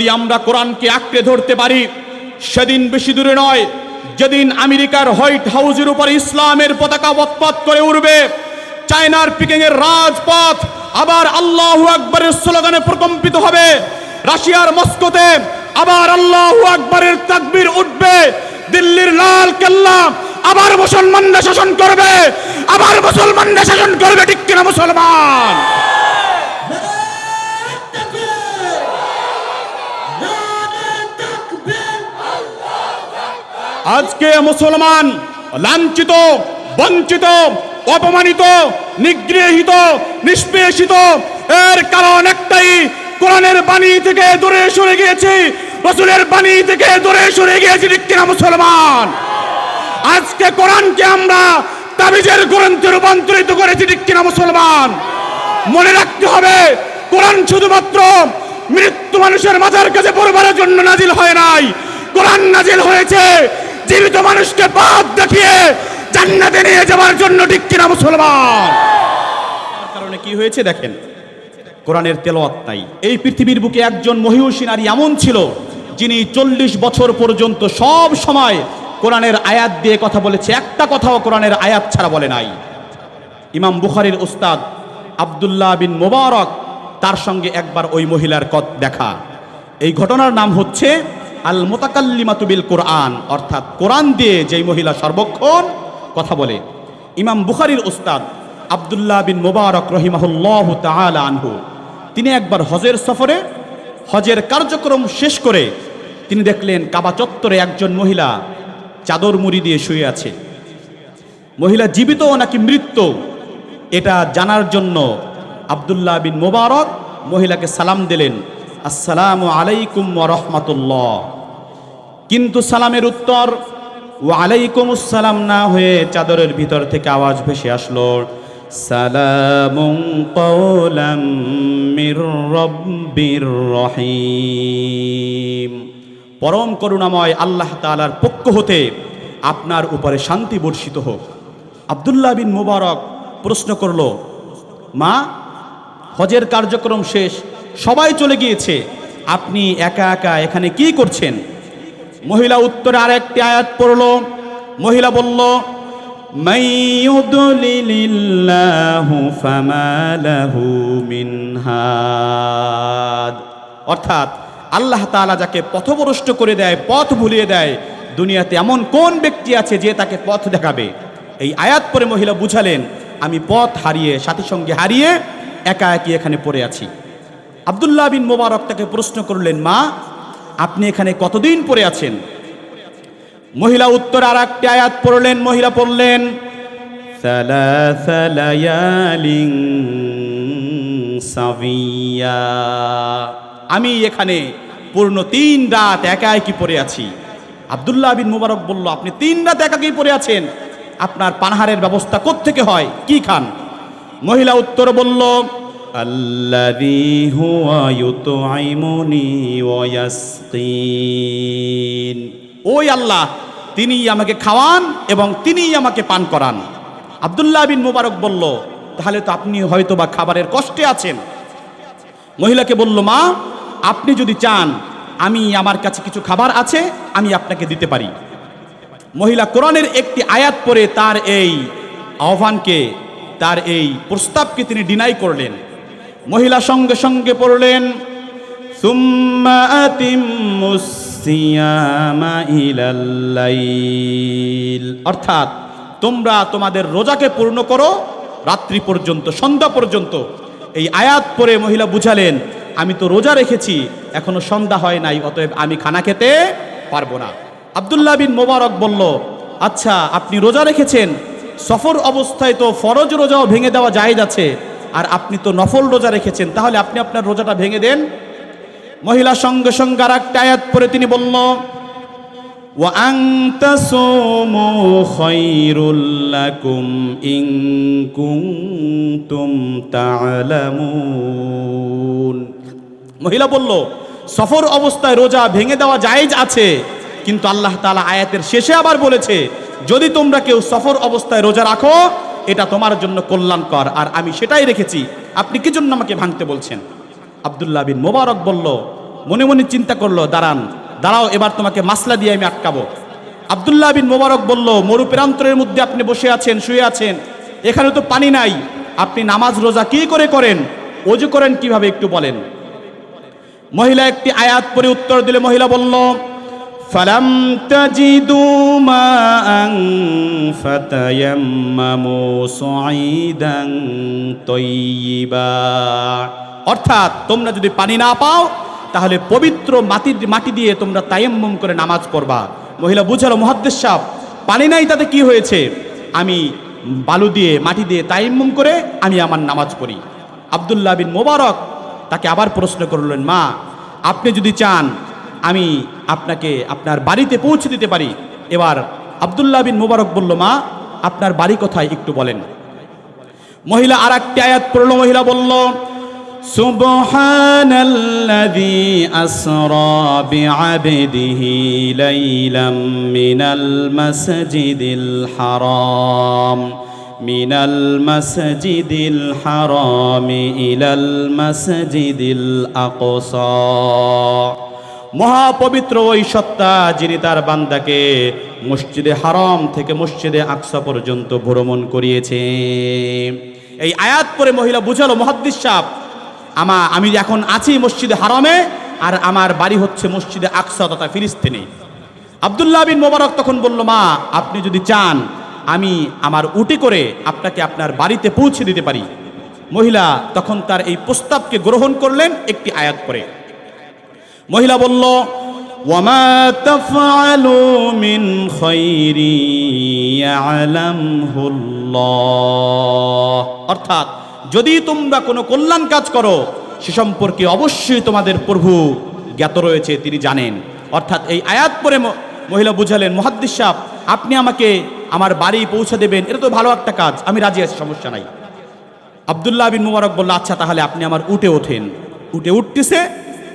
যদি আমরা কোরআনকে আঁকড়ে ধরতে পারি, সেদিন বেশি দূরে নয়, যেদিন আমেরিকার হোয়াইট হাউসের উপর ইসলামের পতাকা বৎপাত করে উঠবে চায়নার পিকিং এর রাজপথ আবার আল্লাহ আকবরের স্লোগানে প্রকম্পিত হবে, রাশিয়ার মস্কোতে আবার আল্লাহ আকবরের তাকবির উঠবে, দিল্লির লাল কেল্লা আবার মুসলমানরা শাসন করবে, আবার মুসলমানরা শাসন করবে, ঠিক কিনা মুসলমান? আজকে মুসলমান লাঞ্ছিত, বঞ্চিত, অপমানিত, নিগৃহীত, নিষ্পেষিত, এর কারণ একটাই, কোরআনের বাণী থেকে দূরে সরে গিয়েছি, রসুলের বাণী থেকে দূরে সরে গিয়েছি, ঠিক কিনা মুসলমান? আজকে কোরআনকে আমরা তাবিজের গ্রন্থে রূপান্তরিত করেছি, ঠিক কিনা মুসলমান? মনে রাখতে হবে, কোরআন শুধুমাত্র মৃত্যু মানুষের মাথার কাছে পরিবারের জন্য নাজিল হয় নাই। কোরআন নাজিল হয়েছে জীবিত মানুষকে পথ দেখিয়ে জান্নাতে নিয়ে যাওয়ার জন্য ঠিক কিনা মুসলমান? কারণে কি হয়েছে দেখেন? কোরআনের তেলাওয়াত নাই। এই পৃথিবীর বুকে একজন মহিষী নারী এমন ছিল, যিনি চল্লিশ বছর পর্যন্ত সব সময় কোরআনের আয়াত দিয়ে কথা বলেছে। একটা কথাও কোরআনের আয়াত ছাড়া বলে নাই। ইমাম বুখারির উস্তাদ আব্দুল্লাহ বিন মোবারক তার সঙ্গে একবার ওই মহিলার কত দেখা। এই ঘটনার নাম হচ্ছে আল মোতাকাল্লিমাতুবিল কোরআন, অর্থাৎ কোরআন দিয়ে যেই মহিলা সর্বক্ষণ কথা বলে। ইমাম বুখারির উস্তাদ আব্দুল্লাহ বিন মোবারক রহিমাহুল্লাহ তাআলা আনহু, তিনি একবার হজের সফরে হজের কার্যক্রম শেষ করে তিনি দেখলেন কাবা চত্বরে একজন মহিলা চাদর মুড়ি দিয়ে শুয়ে আছে। মহিলা জীবিত নাকি মৃত্যু, এটা জানার জন্য আব্দুল্লাহ বিন মোবারক মহিলাকে সালাম দিলেন। আসসালামু আলাইকুম রহমাতুল্লাহ। কিন্তু সালামের উত্তর ও আলাইকুম আসসালাম না হয়ে চাদরের ভিতর থেকে আওয়াজ ভেসে আসলো মির রহিম। পরম করুণাময় আল্লাহ তাআলার পক্ষ হতে আপনার উপরে শান্তি বর্ষিত হোক। আবদুল্লাহ বিন মুবারক প্রশ্ন করল, মা, হজের কার্যক্রম শেষ সবাই চলে গিয়েছে। আপনি একা একা এখানে কি করছেন? মহিলা উত্তরে আরেকটি আয়াত পড়ল। মহিলা বলল। অর্থাৎ আল্লাহ তাআলা যাকে পথভ্রষ্ট করে দেয়, পথ ভুলিয়ে দেয়, দুনিয়াতে এমন কোন ব্যক্তি আছে যে তাকে পথ দেখাবে? এই আয়াত পরে মহিলা বুঝালেন, আমি পথ হারিয়ে, সাথী সঙ্গে হারিয়ে একা একই এখানে পড়ে আছি। আবদুল্লাহ বিন মোবারক তাকে প্রশ্ন করলেন, মা, আপনি এখানে কতদিন পরে আছেন? মহিলা উত্তর আর একটি আয়াত পড়লেন, মহিলা পড়লেন আমি এখানে পূর্ণ তিন রাত একা একই পড়ে আছি। আবদুল্লাহ বিন মুবারক বলল, আপনি তিন রাত একাকেই পড়ে আছেন? আপনার পানাহারের ব্যবস্থা কোত্থেকে হয়? কি খান? মহিলা উত্তর বলল হুয়া ইউতআইমুনি ওয়া ইয়াসকিন। ওই আল্লাহ, তিনিই আমাকে খাওয়ান এবং তিনিই আমাকে পান করান। আব্দুল্লাহ বিন মুবারক বলল, তাহলে তো আপনি হয়তো বা খাবারের কষ্টে আছেন। মহিলাকে বলল, মা, আপনি যদি চান, আমি আমার কাছে কিছু খাবার আছে, আমি আপনাকে দিতে পারি। মহিলা কোরআনের একটি আয়াত পরে তার এই আহ্বানকে, তার এই প্রস্তাবকে তিনি ডিনাই করলেন। মহিলা সঙ্গে সঙ্গে পড়লেন অর্থাৎ তোমরা তোমাদের রোজাকে পূর্ণ করো, রাত্রি পর্যন্ত, সন্ধ্যা পর্যন্ত। এই আয়াত পরে মহিলা বুঝালেন, আমি তো রোজা রেখেছি, এখনও সন্ধ্যা হয় নাই, অতএব আমি খানা খেতে পারব না। আব্দুল্লাহ বিন মোবারক বলল আচ্ছা আপনি রোজা রেখেছেন? সফর অবস্থায় তো ফরজ রোজাও ভেঙে দেওয়া যায় আছে। আর আপনি তো নফল রোজা রেখেছেন তাহলে আপনি আপনার রোজাটা ভেঙে দেন মহিলা সঙ্গে সঙ্গে আর একটা আয়াত পরে তিনি বলল وأن تصوموا خير لكم إن كنتم تعلمون মহিলা বলল সফর অবস্থায় রোজা ভেঙে দেওয়া জায়েজ আছে কিন্তু আল্লাহ তাআলা আয়াতের শেষে আবার বলেছে যদি তোমরা কেউ সফর অবস্থায় রোজা রাখো এটা তোমার জন্য কল্যাণকর, আর আমি সেটাই রেখেছি। আপনি কি জন্য আমাকে ভাঙতে বলছেন? আব্দুল্লাহ বিন মোবারক বলল, মনে মনে চিন্তা করল, দাঁড়ান, দাঁড়াও, এবার তোমাকে মাসলা দিয়ে আমি আটকাবো। আবদুল্লাহ বিন মোবারক বলল মরু প্রান্তরের মধ্যে আপনি বসে আছেন, শুয়ে আছেন, এখানে তো পানি নাই, আপনি নামাজ রোজা কি করে করেন? অজু করেন কীভাবে একটু বলেন। মহিলা একটি আয়াত পরে উত্তর দিলে মহিলা বলল ফালাম তাজিদু মাআন ফাতায়াম্মামু সুঈদান তৈয়িবা অর্থাৎ তোমরা যদি পানি না পাও, তাহলে পবিত্র মাটির মাটি দিয়ে তোমরা তায়াম্মুম করে নামাজ পড়বা। মহিলা বুঝালো, মুহাদ্দিস সাহেব, পানি নাই, তাতে কি হয়েছে? আমি বালু দিয়ে, মাটি দিয়ে তায়াম্মুম করে আমি আমার নামাজ পড়ি। আব্দুল্লাহ বিন মোবারক তাকে আবার প্রশ্ন করলেন, মা, আপনি যদি চান, আমি আপনাকে আপনার বাড়িতে পৌঁছে দিতে পারি এবার আবদুল্লাহ বিন মুবারক বলল মা আপনার বাড়ি কোথায় একটু বলেন মহিলা আর একটি আয়াত পড়ল মহিলা বলল سبحان الذي أسرى بعبده ليلا من المسجد الحرام من المسجد الحرام إلى المسجد الأقصى মহাপবিত্র ওই সত্তা যিনি তার বান্দাকে মসজিদে হারাম থেকে মসজিদে আকসা পর্যন্ত ভ্রমণ করিয়েছে এই আয়াত পরে মহিলা বুঝালো, মহাদ্দিস সাহ আমা, আমি এখন আছি মসজিদে হারামে, আর আমার বাড়ি হচ্ছে মসজিদে আকসা তথা ফিলিস্তিনে। আবদুল্লাহ বিন মোবারক তখন বলল, মা, আপনি যদি চান, আমি আমার উটি করে আপনাকে আপনার বাড়িতে পৌঁছে দিতে পারি। মহিলা তখন তার এই প্রস্তাবকে গ্রহণ করলেন একটি আয়াত করে মহিলা বলল অর্থাৎ, যদি তোমরা কোনো কল্যাণ কাজ করো, সে সম্পর্কে অবশ্যই তোমাদের প্রভু জ্ঞাত রয়েছে, তিনি জানেন। অর্থাৎ, এই আয়াত পরে মহিলা বুঝালেন, মহাদ্দিস সাহেব, আপনি আমাকে আমার বাড়ি পৌঁছে দেবেন, এটা তো ভালো একটা কাজ, আমি রাজি আছি, সমস্যা নাই। আবদুল্লাহ বিন মুবারক বলল আচ্ছা তাহলে আপনি আমার উঠে ওঠেন। উঠে উঠতেছে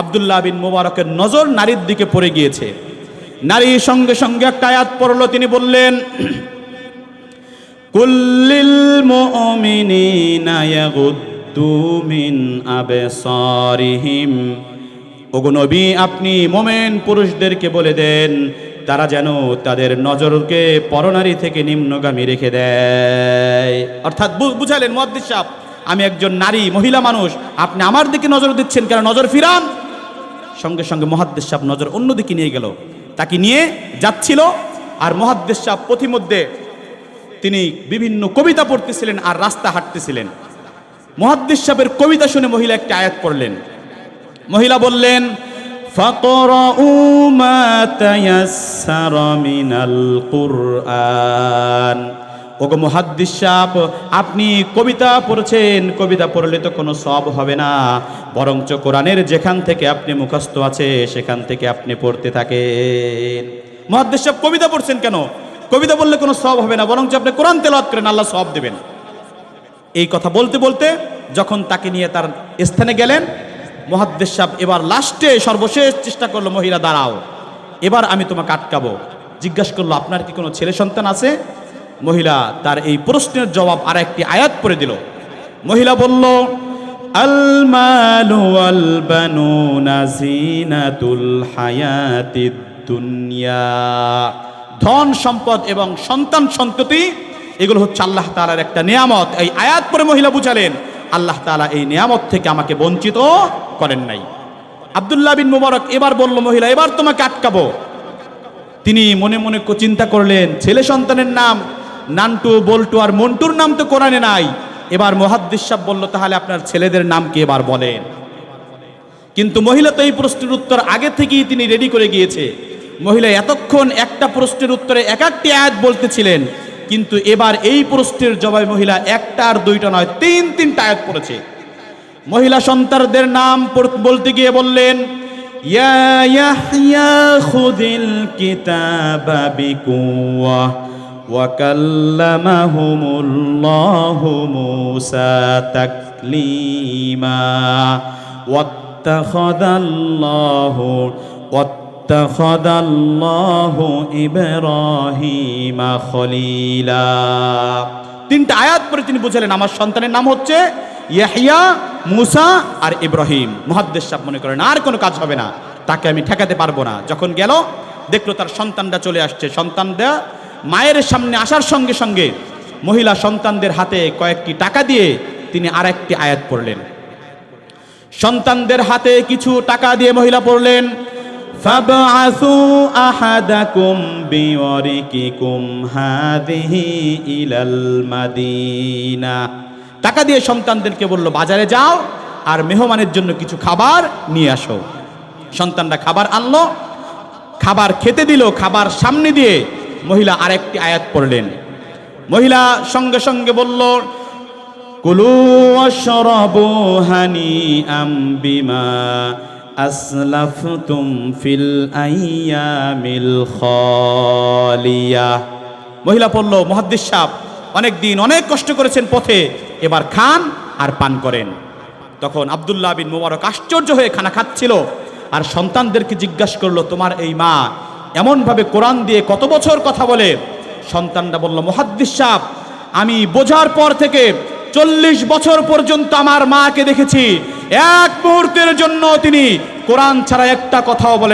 আবদুল্লাহ বিন মুবারকের নজর নারীর দিকে পড়ে গিয়েছে। নারী সঙ্গে সঙ্গে একটা আয়াত পড়ল, তিনি বললেন কুল্লিল মুমিনিনা ইয়াগুদ্দু মিন আবসারিহিম। ওগো নবী, আপনি মোমেন পুরুষদেরকে বলে দেন, তারা যেন তাদের নজরকে পরনারী থেকে নিম্নগামী রেখে দেয়। অর্থাৎ বুঝালেন মহাদ্দিস সাহেব, আমি একজন নারী, মহিলা মানুষ, আপনি আমার দিকে নজর দিচ্ছেন কেন? নজর ফিরান। সঙ্গে সঙ্গে মহাদ্দেশ সাহেব নজর অন্যদিকে নিয়ে গেল তাকে নিয়ে যাচ্ছিল আর মহাদ্দেশ সাহেব পথিমধ্যে তিনি বিভিন্ন কবিতা পড়তেছিলেন আর রাস্তা হাঁটতেছিলেন মহাদ্দেশ সাহেবের কবিতা শুনে মহিলা একটা আয়াত পড়লেন মহিলা বললেন فَقْرَؤُوا مَا تَيَسَّرَ مِنَ الْقُرْآنِ ওগো মুহাদ্দিস সাহেব আপনি কবিতা পড়ছেন, কবিতা পড়লে তো কোনো সব হবে না। বরঞ্চ কোরআনের যেখান থেকে আপনি মুখস্থ আছে, সেখান থেকে আপনি পড়তে থাকেন। মুহাদ্দিস সাহেব কবিতা পড়ছেন কেন? কবিতা বললে কোনো সব হবে না, বরঞ্চ আপনি কোরআন তেলাওয়াত করেন, আল্লাহ সব দেবেন। এই কথা বলতে বলতে যখন তাকে নিয়ে তার স্থানে গেলেন মহাদ্দেশ সাহেব এবার লাস্টে সর্বশেষ চেষ্টা করল, মহিলা, দাঁড়াও। এবার আমি তোমাকে আটকাবো। জিজ্ঞাসা করল, আপনার কি কোনো ছেলে সন্তান আছে? মহিলা তার এই প্রশ্নের জবাব আর একটি আয়াত পরে দিল। মহিলা বলল আল মালু ওয়াল বানুনা হায়াতিদ দুনিয়া। ধন সম্পদ এবং সন্তান সন্ততি, এগুলো হচ্ছে আল্লাহ তাআলার একটা নিয়ামত। এই আয়াত পরে মহিলা বুঝালেন, আল্লাহ তাআলা এই নিয়ামত থেকে আমাকে বঞ্চিত করেন নাই। আব্দুল্লাহ বিন মুবারক এবার বলল, মহিলা, এবার তোমাকে আটকাবো। তিনি মনে মনে চিন্তা করলেন, ছেলে সন্তানের নাম নান্টু, বল্টু আর মন্টুর নাম তো কোরআনে নাই। এবার মহাদ্দিস সাহেব বলল, তাহলে আপনার ছেলেদের নাম কি এবার বলেন? কিন্তু মহিলা তো এই প্রশ্নের উত্তর আগে থেকেই তিনি রেডি করে গিয়েছে। মহিলা এতক্ষণ একটা প্রশ্নের উত্তরে এক একটি আয়াত বলতেছিলেন, কিন্তু এবার এই প্রশ্নের জবাবে মহিলা একটা আর দুইটা নয়, তিন তিনটা আয়াত পড়েছে। মহিলা সন্তানদের নাম বলতে গিয়ে বললেন, ইয়া ইয়াহইয়া খুদিল কিতাবা বিকুওয়া। وكلمهم الله موسى تكليما واتخذ الله واتخذ الله إبراهيم خليلا তিনটা আয়াত পরে তিনি বুঝালেন আমার সন্তানের নাম হচ্ছে ইয়াহিয়া মুসা আর ইব্রাহিম মহাদ্দেশ সাহেব মনে করেন আর কোনো কাজ হবে না তাকে আমি ঠেকাতে পারবো না যখন গেল দেখলো তার সন্তানটা চলে আসছে সন্তানটা মায়ের সামনে আসার সঙ্গে সঙ্গে মহিলা সন্তানদের হাতে কয়েকটি টাকা দিয়ে তিনি আরেকটি আয়াত পড়লেন সন্তানদের হাতে কিছু টাকা দিয়ে মহিলা পড়লেন فابعثوا أحدكم بورقكم هذه إلى المدينة টাকা দিয়ে সন্তানদেরকে বলল বাজারে যাও আর মেহমানের জন্য কিছু খাবার নিয়ে আসো সন্তানরা খাবার আনলো খাবার খেতে দিল খাবার সামনে দিয়ে মহিলা আরেকটি আয়াত পড়লেন। মহিলা সঙ্গে সঙ্গে বলল, কুলু অশরবু হানি আম বিমা আসলাফতুম ফিল আইয়ামিল খালিয়া। মহিলা পড়ল মহাদ্দিস সাহ অনেক দিন অনেক কষ্ট করেছেন পথে, এবার খান আর পান করেন। তখন আব্দুল্লাহ বিন মুবারক আশ্চর্য হয়ে খানা খাচ্ছিল, আর সন্তানদেরকে জিজ্ঞাসা করল, তোমার এই মা এমনভাবে কোরআন দিয়ে কত বছর কথা বলে? সন্তানটা বলল, মহাদ্দিস সাহ আমি বোঝার পর থেকে চল্লিশ বছর পর্যন্ত আমার মাকে দেখেছি। এক মুহূর্তের জন্য তিনি কোরআন ছাড়া একটা কথাও বলে